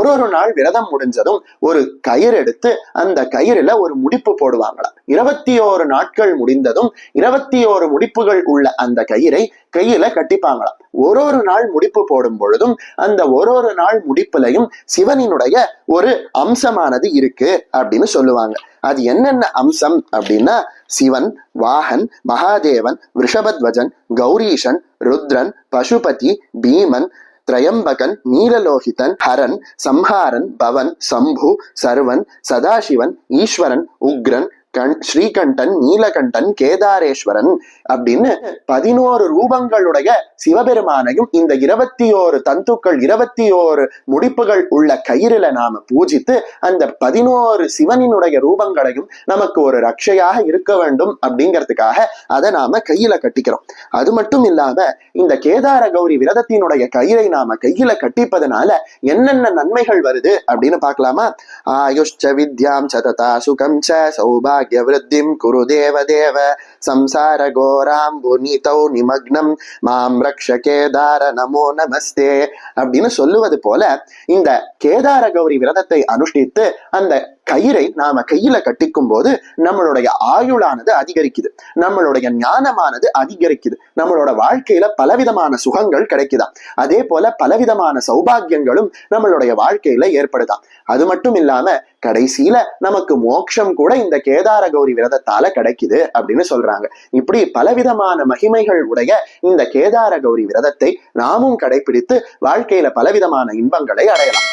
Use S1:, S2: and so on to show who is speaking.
S1: ஒரு ஒரு நாள் விரதம் முடிஞ்சதும் ஒரு கயிறு எடுத்து அந்த கயிறுல ஒரு முடிப்பு போடுவாங்களாம். இருபத்தி ஓரு நாட்கள் முடிந்ததும் இருபத்தி ஓரு முடிப்புகள் உள்ள அந்த கயிறை கையில கட்டிப்பாங்களாம். ஒரு ஒரு நாள் முடிப்பு போடும் பொழுதும் அந்த ஒரு ஒரு நாள் முடிப்புலையும் சிவனினுடைய ஒரு அம்சமானது இருக்கு அப்படின்னு சொல்லுவாங்க. அது என்னென்ன அம்சம் அப்படின்னா சிவன் வாகன் மகாதேவன் ரிஷபத்வஜன் கௌரீஷன் ருத்ரன் பசுபதி பீமன் திரையம்பகன் நீலலோகிதன் ஹரன் சம்ஹாரன் பவன் சம்பு சர்வன் சதாசிவன் ஈஸ்வரன் உக்ரன் கண் ஸ்ரீகண்டன் நீலகண்டன் கேதாரேஸ்வரன் அப்படின்னு பதினோரு ரூபங்களுடைய சிவபெருமானையும் இந்த இருபத்தி ஓரு தந்துக்கள் இருபத்தி ஓரு முடிப்புகள் உள்ள கயிறுல நாம பூஜித்து அந்த பதினோரு சிவனினுடைய ரூபங்களையும் நமக்கு ஒரு ரட்சையாக இருக்க வேண்டும் அப்படிங்கிறதுக்காக அதை நாம கையில கட்டிக்கிறோம். அது மட்டும் இல்லாம இந்த கேதார கௌரி விரதத்தினுடைய கயிறை நாம கையில கட்டிப்பதனால என்னென்ன நன்மைகள் வருது அப்படின்னு பார்க்கலாமா? ஆயுஷ்ச வித்யாம் சததா சுகம் ச சௌபாகிய விருத்திம் குரு தேவ தேவ சம்சார கோராம்பு நீதௌ நிமக்னம் மாம் ரக்ஷ கேதார நமோ நமஸ்தே அப்படின்னு சொல்லுவது போல இந்த கேதார கௌரி விரதத்தை அனுஷ்டித்து அந்த கயிறை நாம கையில கட்டிக்கும் போது நம்மளுடைய ஆயுளானது அதிகரிக்குது. நம்மளுடைய ஞானமானது அதிகரிக்குது. நம்மளோட வாழ்க்கையில பலவிதமான சுகங்கள் கிடைக்குதாம் அதே போல பலவிதமான சௌபாகியங்களும் நம்மளுடைய வாழ்க்கையில ஏற்படுதாம் அது மட்டும் இல்லாம கடைசியில நமக்கு மோட்சம் கூட இந்த கேதார கௌரி விரதத்தால கிடைக்குது அப்படின்னு சொல்றாங்க. இப்படி பலவிதமான மகிமைகள் உடைய இந்த கேதார கௌரி விரதத்தை நாமும் கடைபிடித்து வாழ்க்கையில பலவிதமான இன்பங்களை அடையலாம்.